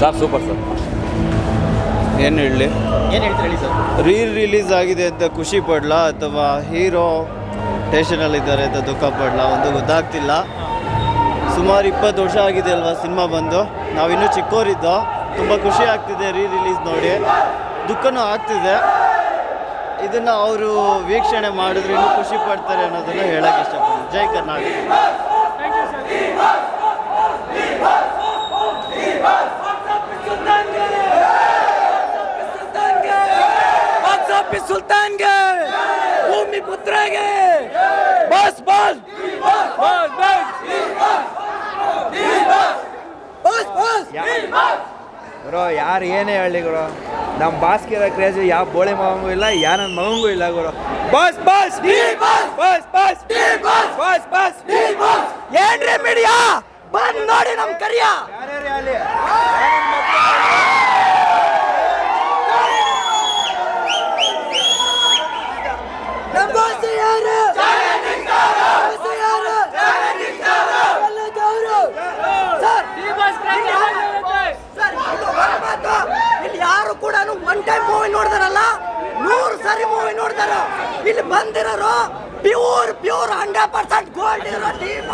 Sir super sir. ಏನು ಹೇಳಿ? ಏನು ಹೇಳ್ತೀರಿ ಹೇಳಿ ಸರ್? ರೀ ರಿಲೀಸ್ ಆಗಿದೆ ಅಂತ ಖುಷಿ ಪಡ್ಲಾ ಅಥವಾ ಹೀರೋ ಟೇಷನಲ್ಲಿದ್ದಾರೆ ಅಂತ ದುಃಖ ಪಡ್ಲಾ? ಒಂದು ಗೊತ್ತಾಗ್ತಿಲ್ಲ. ಸುಮಾರು ಇಪ್ಪತ್ತು ವರ್ಷ ಆಗಿದೆ ಅಲ್ವಾ ಸಿನಿಮಾ ಬಂದು? ನಾವಿನ್ನೂ ಚಿಕ್ಕವರಿದ್ದೋ ತುಂಬ ಖುಷಿ ಆಗ್ತಿದೆ ರೀ ರಿಲೀಸ್ ನೋಡಿ. ದುಃಖನೂ ಆಗ್ತಿದೆ. ಇದನ್ನು ಅವರು ವೀಕ್ಷಣೆ ಮಾಡಿದ್ರೆ ಇನ್ನೂ ಖುಷಿ ಪಡ್ತಾರೆ ಅನ್ನೋದನ್ನು ಹೇಳೋಕ್ಕೆ ಇಷ್ಟಪಡ್ತೀನಿ. ಜೈ ಕರ್ನಾಟಕ. ಸುಲ್ತಾನ್ಗೆ ಭೂಮಿ ಪುತ್ರಗೆ. Boss boss. Boss boss. ಗುರು ಯಾರು ಏನೇ ಹೇಳಿ ಗುರು ನಮ್ಮ ಬಾಸ್ಕಿರ ಕ್ರೇಜ್ ಯಾವ ಬೋಳಿ ಮಗಂಗೂ ಇಲ್ಲ ಯಾ ನನ್ನ ಮಗಂಗೂ ಇಲ್ಲ ಗುರು. Boss boss. Boss. Boss boss. Boss. ಏನ್ರಿ ಮೀಡಿಯಾ? ಬಂದ್ ನೋಡಿ ನಮ್ ಕರಿಯ ನಮ್ boss ಯಾರು? boss ಯಾರು? ಎಲ್ಲ ದೇವ್ರು. ಸರ್, ಸರ್, ಇದು ಒಳ್ಳೆ ಮಾತು. ಇಲ್ಲಿ ಯಾರು ಕೂಡ ಒನ್ ಟೈಮ್ ಮೂವಿ ನೋಡಿದಾರಲ್ಲ? ನೂರು ಸರಿ ಮೂವಿ ನೋಡ್ತಾರ ಇಲ್ಲಿ ಬಂದಿರೋರು pure pure hundred percent gold ಇರೋ ಟೀಮ್